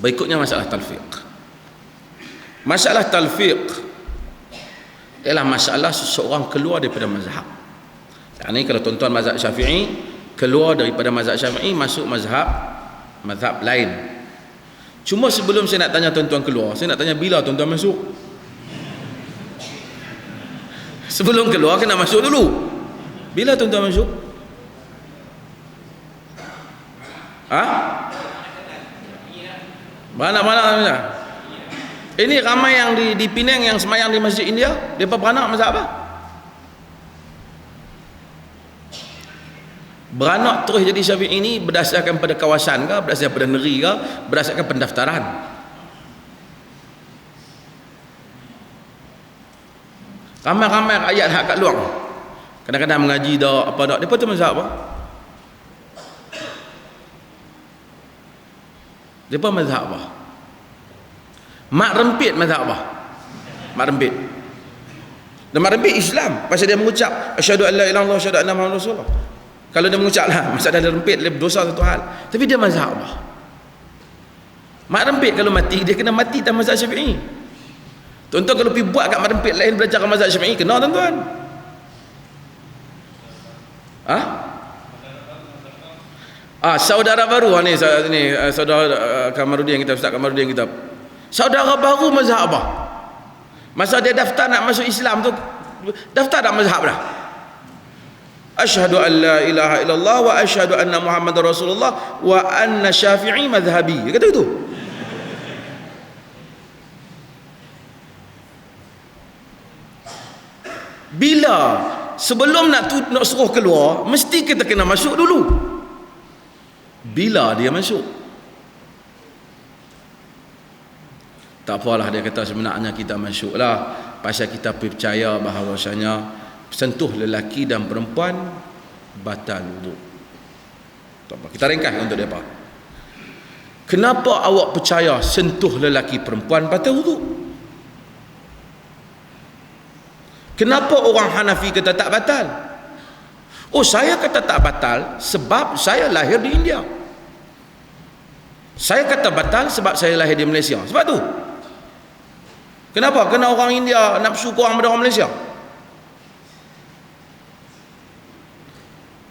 berikutnya masalah talfiq. Masalah talfiq ialah masalah seseorang keluar daripada mazhab. Yang ini kalau tuan-tuan mazhab syafi'i keluar daripada mazhab syafi'i masuk mazhab mazhab lain. Cuma sebelum saya nak tanya tuan-tuan keluar saya nak tanya bila tuan-tuan masuk? Sebelum keluar kena masuk dulu. Bila tuan-tuan masuk? Ha beranak-beranak mana ini ramai yang di, di Penang yang semayang di Masjid India. Mereka beranak masa apa? Beranak terus jadi syafi'i ini berdasarkan pada kawasan ke berdasarkan pada negeri ke berdasarkan pendaftaran? Ramai-ramai rakyat hak kat luar. Kadang-kadang mengaji dah apa dah mereka tu mazhab apa mereka mazhab apa mak rempit mazhab apa mak rempit. Dan mak rempit Islam. Pasal dia mengucap asyhadu an la ilaha illallah asyhadu anna muhammadar rasulullah. Kalau dia mengucap lah masa ada rempit dia berdosa satu hal. Tapi dia mazhab apa mak rempit kalau mati dia kena mati dalam mazhab syafi'i. Tuan-tuan kalau pergi buat kat mak rempit lain belajar kat mazhab syafi'i kena tuan-tuan. Ha? Ah, saudara baru ni ni saudara Kamarudin kita Ustaz Kamarudin kita. Saudara baru mazhab apa? Masa dia daftar nak masuk Islam tu daftar tak mazhab dah? Asyhadu an la ilaha illallah wa asyhadu anna Muhammadar Rasulullah wa anna Syafi'i madhhabi. Dia kata itu. Bila sebelum nak tu, nak suruh keluar, mesti kita kena masuk dulu. Bila dia masuk? Tak apalah dia kata sebenarnya kita masuklah pasal kita percaya bahawasanya sentuh lelaki dan perempuan batal wuduk. Apa, kita ringkas untuk depa. Kenapa awak percaya sentuh lelaki perempuan batal wuduk? Kenapa orang Hanafi kata tak batal? Oh saya kata tak batal sebab saya lahir di India. Saya kata batal sebab saya lahir di Malaysia. Sebab tu. Kenapa? Kena orang India nafsu kurang pada orang Malaysia.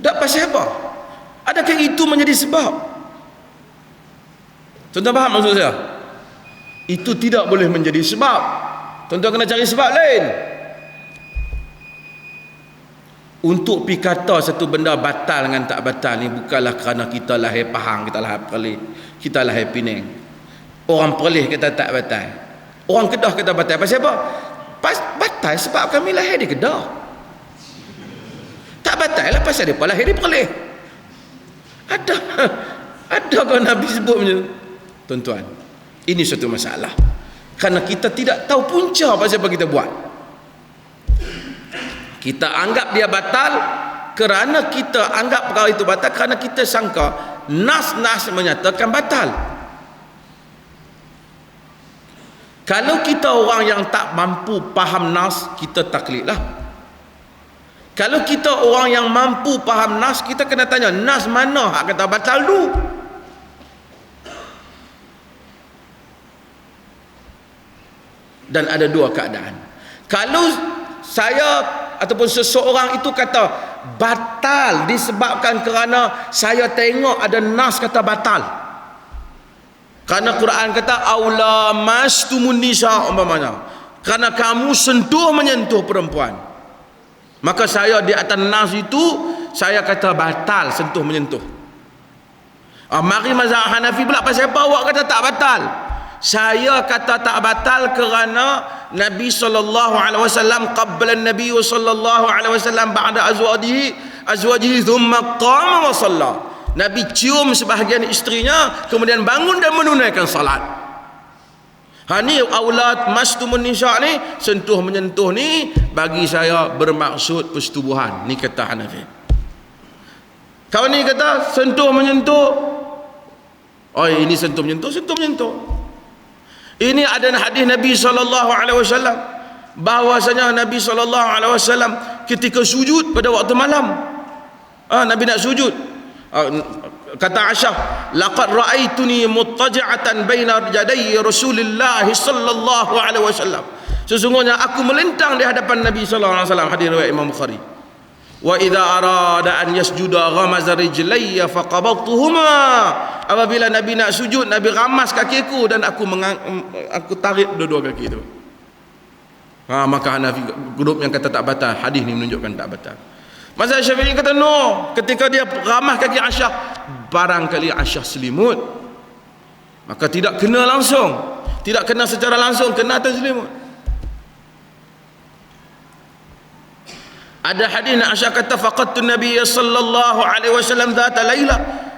Tak pasal apa? Adakah itu menjadi sebab? Tuan-tuan faham maksud saya? Itu tidak boleh menjadi sebab. Tuan-tuan kena cari sebab lain. Untuk pi kata satu benda batal dengan tak batal ni bukanlah kerana kita lahir Pahang, kita lahir Perlis, kita lahir Penang. Orang Perlis kata tak batal. Orang Kedah kata batal. Pasal apa? Pas, batal sebab kami lahir di Kedah. Tak batal lah pasal dia lahir di Perlis. Ada. Ada kau Nabi sebut macam Tuan-tuan. Ini satu masalah. Kerana kita tidak tahu punca pasal apa kita buat. Kita anggap dia batal kerana kita anggap perkara itu batal kerana kita sangka nas-nas menyatakan batal. Kalau kita orang yang tak mampu faham nas, kita taklidlah. Kalau kita orang yang mampu faham nas, kita kena tanya, nas mana hak kata batal tu? Dan ada dua keadaan. Kalau saya ataupun seseorang itu kata batal disebabkan kerana saya tengok ada nas kata batal. Kerana Quran kata aula mastumun nisa umpamanya. Kerana kamu sentuh menyentuh perempuan. Maka saya di atas nas itu saya kata batal sentuh menyentuh. Ah, mari mazhab Hanafi pula pasal apa awak kata tak batal? Saya kata tak batal kerana Nabi sallallahu alaihi wasallam qabla Nabi sallallahu alaihi wasallam ba'da azwajihi azwajihi thumma qama wa shalla. Nabi cium sebahagian isterinya kemudian bangun dan menunaikan salat. Ha ni aulat mastumun nisa ni sentuh menyentuh ni bagi saya bermaksud persetubuhan. Ni kata Hanafi. Kawan ni kata sentuh menyentuh. Oh ini sentuh menyentuh, sentuh menyentuh. Ini ada hadis Nabi sallallahu alaihi wasallam bahwasanya Nabi sallallahu alaihi wasallam ketika sujud pada waktu malam. Ah Nabi nak sujud. Ah, kata Aisyah laqad ra'aituni muttaji'atan baina yadayya Rasulillah sallallahu alaihi wasallam sesungguhnya aku melintang di hadapan Nabi sallallahu alaihi wasallam hadis riwayat Imam Bukhari wa idza arada an yasjuda ghamaza rijlayya faqabadtuhuma. Apabila Nabi nak sujud Nabi ramas kakiku dan aku aku tarik dua-dua kaki itu. Ha maka Hanafi grup yang kata tak batal hadis ni menunjukkan tak batal. Mazhab Syafi'i kata no ketika dia ramah kaki Aisyah barangkali Aisyah selimut. Maka tidak kena langsung. Tidak kena secara langsung kena atas selimut ada hadis Aisyah kata faqattu Nabi sallallahu alaihi wasallam dhata laila.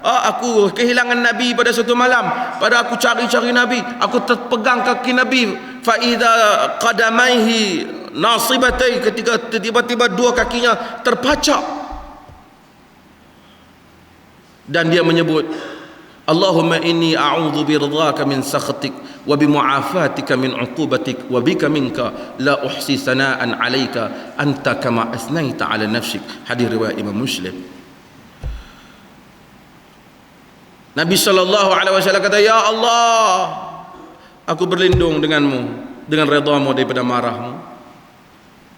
Oh, aku kehilangan Nabi pada satu malam. Pada aku cari-cari Nabi aku terpegang kaki Nabi. Fa idza qadamaihi nasibatai ketika tiba-tiba dua kakinya terpacak. Dan dia menyebut Allahumma inni a'udzu biridhaka min sakhatik wa bi mu'afatika min 'uqubatik wa bika minka la uhsi sana'an 'alayka anta kama asnaita 'ala nafsik. Hadis riwayat Imam Muslim. Nabi sallallahu alaihi wasallam kata ya Allah aku berlindung denganmu dengan redamu daripada marahmu.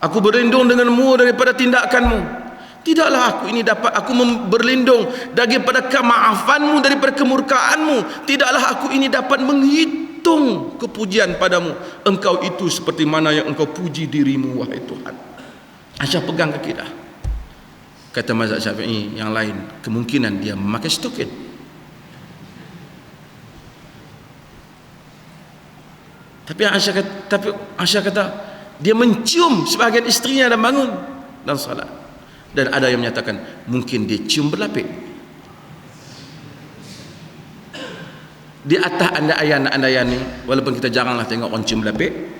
Aku berlindung denganmu daripada tindakanmu. Tidaklah aku ini dapat aku berlindung daripada kemaafanmu daripada kemurkaanmu. Tidaklah aku ini dapat menghitung kepujian padamu. Engkau itu seperti mana yang engkau puji dirimu wahai Tuhan. Aisyah pegang kaki dah. Kata mazhab Syafi'i yang lain, kemungkinan dia memakai stokin. Tapi Aisyah kata, tapi Aisyah kata, dia mencium sebahagian isterinya dan bangun dan salat dan ada yang menyatakan mungkin dia cium berlapik di atas anda ayat anda ayat ni walaupun kita jaranglah tengok orang cium berlapik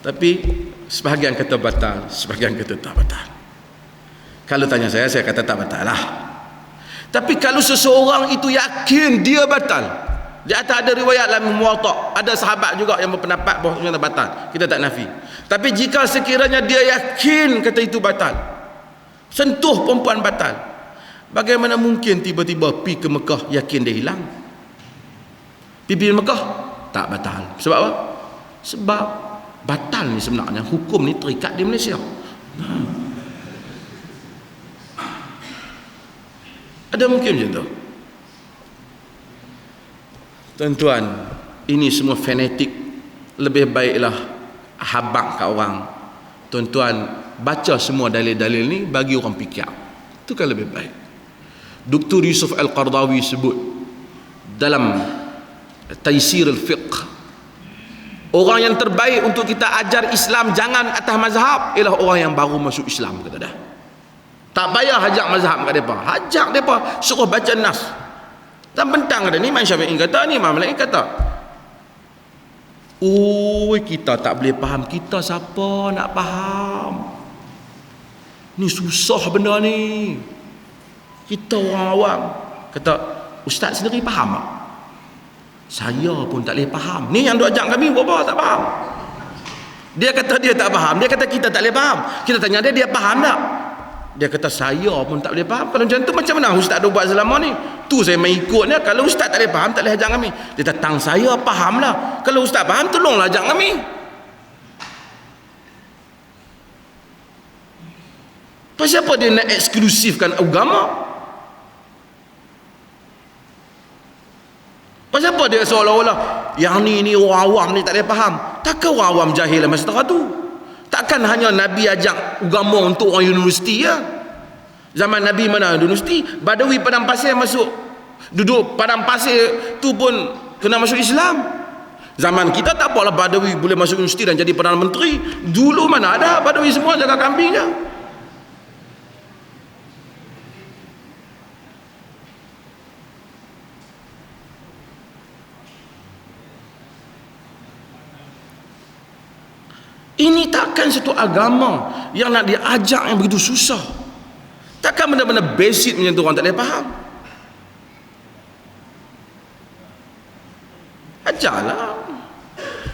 tapi sebahagian kata batal sebahagian kata tak batal. Kalau tanya saya saya kata tak batal lah. Tapi kalau seseorang itu yakin dia batal di atas ada riwayat dalam muwatta ada sahabat juga yang berpendapat bahawa batal kita tak nafi. Tapi jika sekiranya dia yakin kata itu batal. Sentuh perempuan batal. Bagaimana mungkin tiba-tiba pi ke Mekah yakin dia hilang? Pergi Mekah tak batal. Sebab apa? Sebab batal ni sebenarnya hukum ni terikat di Malaysia. Hmm. Ada mungkin macam tu. Tuan-tuan, ini semua fanatik. Lebih baiklah habak kat orang tuan-tuan baca semua dalil-dalil ni bagi orang fikir. Itu kan lebih baik. Dr. Yusuf Al-Qardawi sebut dalam Taisir Al-Fiqh orang yang terbaik untuk kita ajar Islam jangan atas mazhab ialah orang yang baru masuk Islam kata dah tak payah hajak mazhab kat mereka hajak mereka suruh baca nas. Dan bentang ada ni Imam Syafi'i kata ni Imam Malik kata Oi kita tak boleh faham Kita siapa nak faham Ni susah benda ni. Kita orang awam. Kata Ustaz sendiri faham tak? Saya pun tak boleh faham. Ni yang duk ajak kami Berapa tak faham? Dia kata dia tak faham. Dia kata kita tak boleh faham. Kita tanya dia Dia faham tak? Dia kata saya pun tak boleh faham. Kalau macam tu macam mana Ustaz dah buat selama ni? Tu saya main ikutnya. Kalau Ustaz tak boleh faham Tak boleh ajak kami. Dia tang saya faham lah. Kalau Ustaz faham tolonglah ajak kami Pasal apa dia nak eksklusifkan agama? Pasal apa dia seolah-olah Yang ni ni orang awam ni tak boleh faham Takkan orang awam jahil masa tu Takkan hanya Nabi ajak agama untuk orang universiti ya? Zaman Nabi mana universiti? Badawi padang pasir masuk. Duduk padang pasir tu pun kena masuk Islam. Zaman kita tak apalah Badawi boleh masuk universiti dan jadi Perdana Menteri. Dulu mana ada Badawi semua jaga kambing je. Ini takkan satu agama yang nak diajak yang begitu susah. Takkan benda-benda basic tu orang tak boleh faham. Ajarlah.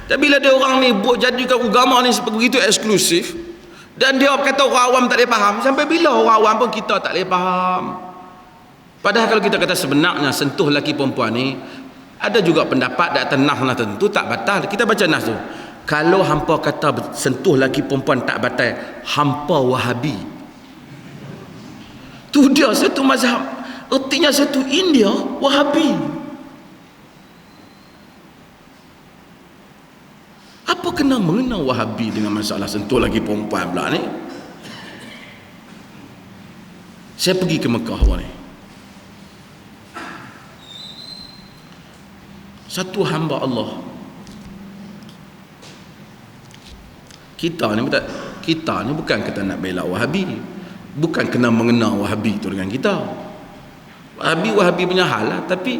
Dan bila dia orang ni buat jadikan agama ni begitu eksklusif dan dia kata orang awam tak boleh faham, sampai bila orang awam pun kita tak boleh faham? Padahal kalau kita kata sebenarnya sentuh laki perempuan ni ada juga pendapat atas nas nas tentu tak batal. Kita baca nas tu. Kalau hampa kata sentuh laki perempuan tak batal, hampa Wahabi. Tu dia satu mazhab. Artinya satu India Wahabi. Apa kena mengenal Wahabi dengan masalah sentuh lagi perempuan pula ni? Saya pergi ke Mekah awal ni. Satu hamba Allah. Kita ni tak kita ni bukan kita nak bela Wahabi. Bukan kena mengenal Wahabi tu dengan kita. Wahabi Wahabi punya hal lah tapi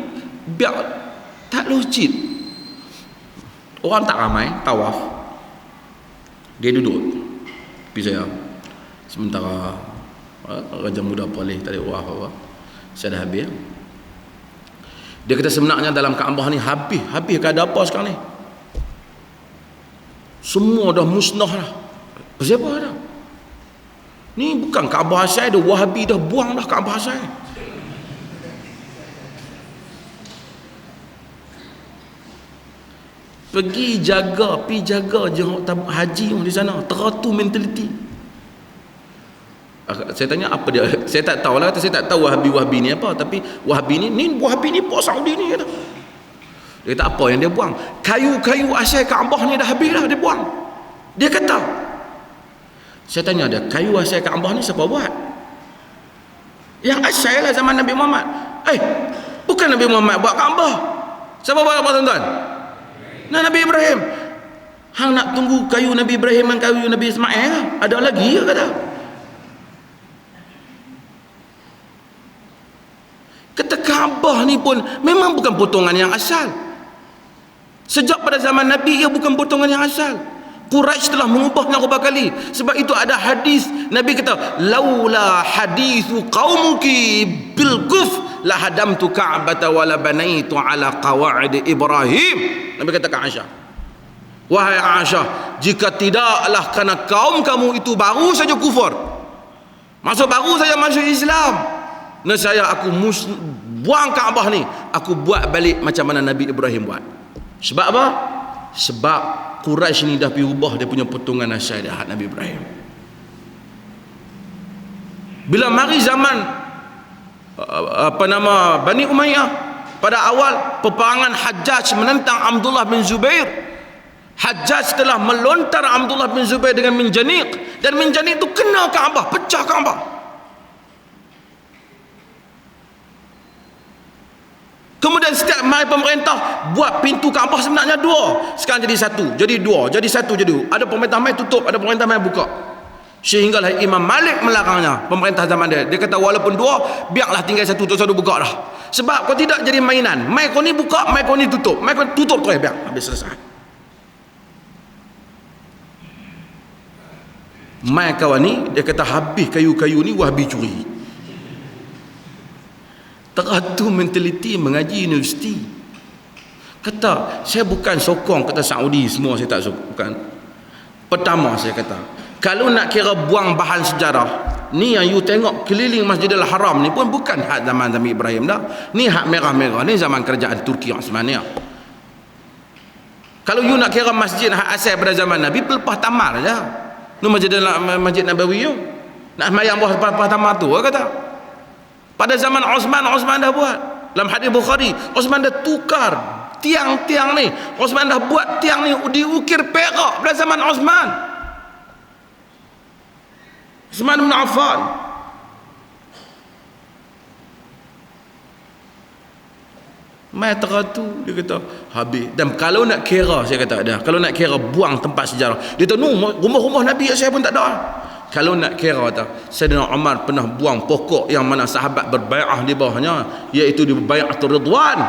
biar tak logik Orang tak ramai tawaf. Dia duduk. Tapi saya sementara uh, raja muda boleh ada tawaf apa. Saya dah habis. Dia kata sebenarnya dalam Kaabah ni habis, habis ke ada apa sekarang ni? Semua dah musnah dah. Siapa dah? Ni bukan Kaabah saya dah Wahabi dah buang dah Kaabah saya. pergi jaga pi jaga je haji di sana teratur mentaliti saya tanya apa dia saya tak tahu lah saya tak tahu wahabi wahabi ni apa tapi wahabi ni ni wahabi ni pos Saudi ni kata dia kata apa yang dia buang kayu-kayu asal Kaabah ni dah habis dah dia buang dia kata saya tanya dia kayu asal Kaabah ni siapa buat yang asal lah zaman Nabi Muhammad eh bukan Nabi Muhammad buat Kaabah siapa buat apa tuan-tuan Nah Nabi Ibrahim. Hang nak tunggu kayu Nabi Ibrahim dan kayu Nabi Ismail lah. Ada lagi ya kata. Kata Kaabah ni pun memang bukan potongan yang asal. Sejak pada zaman Nabi ia bukan potongan yang asal. Quraisy telah mengubahnya beberapa kali. Sebab itu ada hadis Nabi kata, "Laula hadithu qaumuki bil kuf la hadamtu ka'bata wa la banaitu ala qawa'id Ibrahim." Nabi kata ke Aisyah. Wahai Aisyah, jika tidaklah kerana kaum kamu itu baru saja kufur. Masuk baru saja masuk Islam. Nescaya aku mus buang Kaabah ni, aku buat balik macam mana Nabi Ibrahim buat. Sebab apa? Sebab Quraisy ni dah pergi ubah dia punya potongan nasihat Nabi Ibrahim. Bila mari zaman uh, apa nama Bani Umayyah pada awal peperangan Hajjaj menentang Abdullah bin Zubair Hajjaj telah melontar Abdullah bin Zubair dengan minjaniq dan minjaniq itu kena Kaabah pecah Kaabah Kemudian setiap mai pemerintah buat pintu Kaabah sebenarnya dua. Sekarang jadi satu, jadi dua, jadi satu jadi. Ada pemerintah mai tutup, ada pemerintah mai buka. Sehinggalah Imam Malik melarangnya pemerintah zaman dia. Dia kata walaupun dua, biarlah tinggal satu, tu satu buka dah. Sebab kau tidak jadi mainan. Mai kau ni buka, mai kau ni tutup. Mai kau tutup tu biar habis selesai. Mai kawan ni dia kata habis kayu-kayu ni wahabi curi teratur mentaliti mengaji universiti. Kata saya bukan sokong kata Saudi semua saya tak sokong bukan. Pertama saya kata kalau nak kira buang bahan sejarah ni yang you tengok keliling Masjidil Haram ni pun bukan hak zaman Nabi Ibrahim dah. Ni hak merah-merah ni zaman kerajaan Turki Osmania kalau you nak kira masjid hak asal pada zaman Nabi pelepah tamar saja ni masjid, masjid Nabawi you nak semayang buah pelepah tamar tu kata pada zaman Osman, Osman dah buat. Dalam hadis Bukhari, Osman dah tukar tiang-tiang ni. Osman dah buat tiang ni diukir perak pada zaman Osman. Osman bin Affan. Mai teratu dia kata habis dan kalau nak kira saya kata ada kalau nak kira buang tempat sejarah dia tahu rumah-rumah Nabi saya pun tak ada kalau nak kira kata Sayyidina Umar pernah buang pokok yang mana sahabat berbai'ah di bawahnya iaitu di bai'atul ridwan.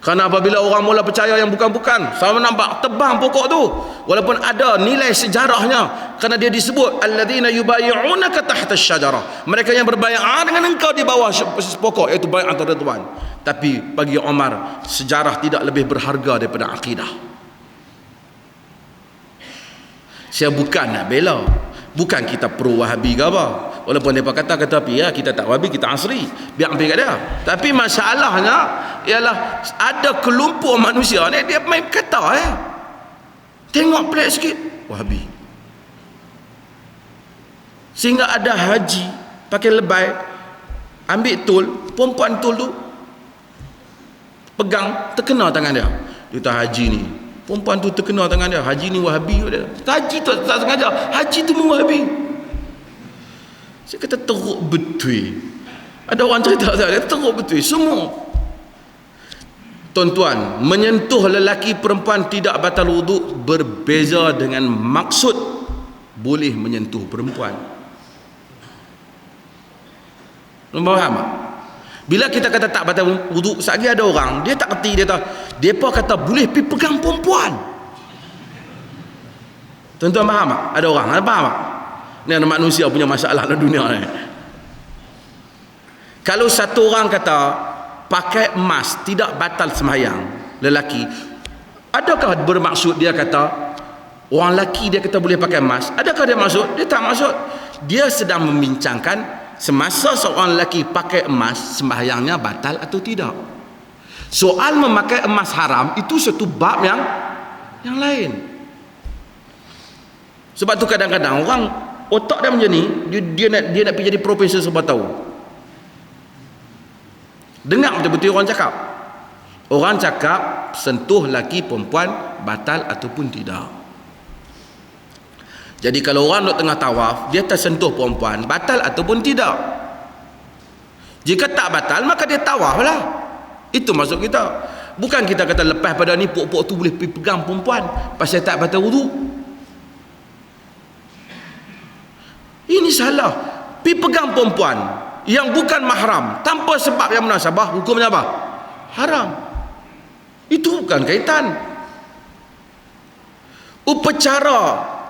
Kerana apabila orang mula percaya yang bukan-bukan sama nampak tebang pokok tu. Walaupun ada nilai sejarahnya kerana dia disebut alladzina yubayyi'unaka tahta asy-syajarah mereka yang berbai'ah dengan engkau di bawah pokok iaitu bai'atul ridwan. Tapi bagi Umar sejarah tidak lebih berharga daripada akidah. Saya bukan nak bela Bukan kita pro wahabi ke apa. walaupun mereka kata kata api ya kita tak wabi kita asri biar ambil kat dia. Tapi masalahnya ialah ada kelompok manusia ni dia main kata ya. Tengok pelik sikit wabi sehingga ada haji pakai lebay ambil tol perempuan tol tu pegang terkena tangan dia. Dia haji ni perempuan tu terkena tangan dia. Haji ni wahabi dia. Haji tu tak sengaja. Haji tu wahabi. Saya kata teruk betul. Ada orang cerita saya teruk betul. Semua. Tuan-tuan menyentuh lelaki perempuan tidak batal wuduk berbeza dengan maksud boleh menyentuh perempuan. Faham tak? Bila kita kata tak batal wuduk, sekali ada orang, dia tak kerti dia tahu. Depa kata boleh pi pegang perempuan. Tuan-tuan faham tak? Ada orang, ada faham tak? Ni ada manusia punya masalah dalam dunia ni. Kalau satu orang kata pakai emas tidak batal sembahyang lelaki, adakah bermaksud dia kata orang lelaki dia kata boleh pakai emas? Adakah dia maksud? Dia tak maksud. Dia sedang membincangkan semasa seorang lelaki pakai emas sembahyangnya batal atau tidak soal memakai emas haram itu satu bab yang yang lain sebab tu kadang-kadang orang otak dia macam ni dia, dia nak dia nak pergi jadi profesor sebab tahu dengar betul-betul orang cakap orang cakap sentuh laki perempuan batal ataupun tidak jadi kalau orang duduk tengah tawaf, dia tersentuh perempuan, batal ataupun tidak. Jika tak batal, maka dia tawaf lah. Itu maksud kita. Bukan kita kata lepas pada ni, pok-pok tu boleh pegang perempuan. Pasal tak batal wudhu. Ini salah. Pi pegang perempuan yang bukan mahram tanpa sebab yang munasabah hukumnya apa? Haram. Itu bukan kaitan. Upacara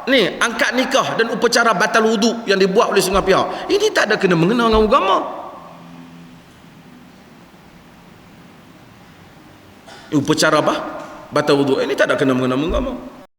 ni angkat nikah dan upacara batal wuduk yang dibuat oleh setengah pihak ini tak ada kena mengena dengan agama upacara apa? Batal wuduk ini tak ada kena mengena agama